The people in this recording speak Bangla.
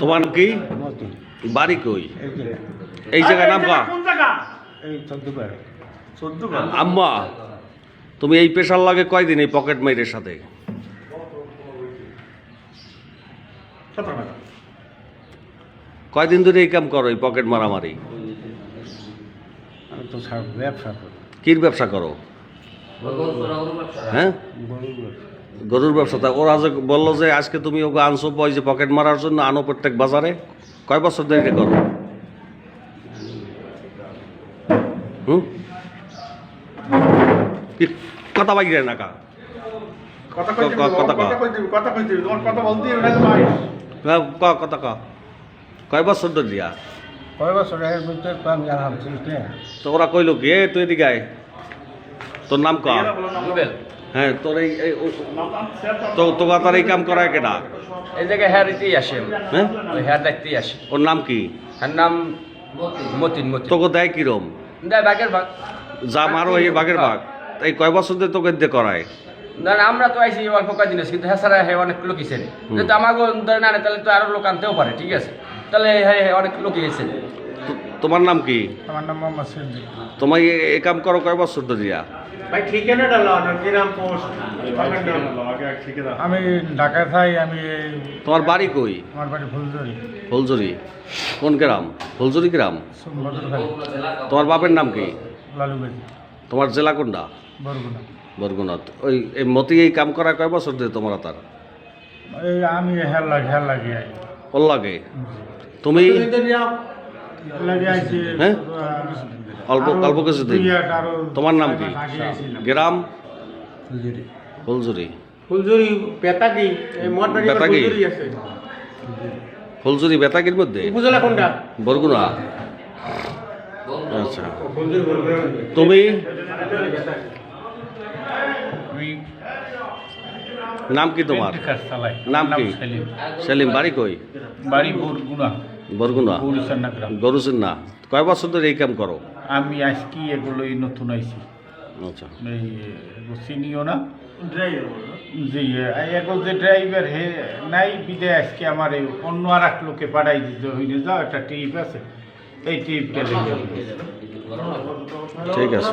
তোমার কি? বাড়ি কই? এই জায়গায় নাম কা আম্মা তুমি এই পেশার লাগে কয়দিন এই পকেট মাইরের সাথে? কয়দিন ধরে এই কাম করো এই পকেট মারামারি? কির। ব্যবসা করো? হ্যাঁ? গরুর ব্যবসা তা ওরা যে বলল যে আজকে তুমি ওকে আনছো ওই যে পকেট মারার জন্য আনো প্রত্যেক বাজারে। কয় বছর ধরে এটা করো? হুম? কি কথা বাইরে না কা? কথা ক- ক- কথা ক। কথা কই দিবি কথা কই দিবি তোমার কথা বলতে হবে না তো ভাই ক কয় বছর ধরে দিয়া? কয় বছর তো ওরা কইলো এ তুই এদিকে তোর নাম ক? হ্যাঁ তোর এই তো তোকে তার এই কাম করায় কেটা এই জায়গায় হ্যার ইতেই আসে। হ্যাঁ? হ্যার দেখতেই আসে। ওর নাম কি? হ্যার নাম মতিন মতিন। তোকে দেয় কিরম? দেয় বাঘের বাঘ। যা মারো এই বাঘের বাঘ। এই কয় বছর ধরে তোকে দিয়ে করায়? আমরা তো আইসি অল্প কয়েকদিন আছে কিন্তু হ্যাঁ স্যার হ্যাঁ অনেক লোক এসে যেহেতু আমাকে ধরে না তাহলে তো আরও লোক আনতেও পারে ঠিক আছে? তাহলে হ্যাঁ হ্যাঁ অনেক লোক তো- তোমার নাম কি? আমার নাম মোহাম্মদ সিদ্দিক। তোমার এ- এই কাম করো কয় বছর ধরে? দিয়া ভাই ঠিকানাটা লাও না কিরাম পোস্ট। আমি ঢাকা থাই আমি তোমার বাড়ি কই? আমার বাড়ি ফুলজরি ফুলজুরি কোন গ্রাম? ফুলজুরি গ্রাম? তোমার বাপের নাম কি? লালুবাজি তোমার জেলা কোনটা? বরগুনা। বরগুনাথ ওই এই মতি এই কাম করা কয় বছর ধরে তোমার তার? এই আমি হেল লাগে হেল লাগে ওর লাগে? তুমি হ্যাঁ? অল্প অল্প কিছু দিন। দুই আট আরও তোমার নাম কি? গ্রাম? ফুলজুরি ফুলজুরি মঠবাড়ি বেতাগি? ফুলজুরি বেতাকির মধ্যে? কোনটা? বরগুনা। আচ্ছা। তুমি? নাম কি তোমার? নাম কি? সেলিম। সেলিম বাড়ি কই? বাড়ি বরগুনা। বরগুনা? বরিশান্না গ্রাম। গরুসিন না কয় বছর ধরে এই কাম করো? আমি আজকে এগুলোই নতুন আইছি। আচ্ছা। এই চিনিও না। জি এগো যে ড্রাইভার হে নাই বিদে আজকে আমার এই অন্য আর এক লোকে পাঠাই দিতে হইলে। যাও একটা টিপ আছে। এই টিপটা ঠিক আছে।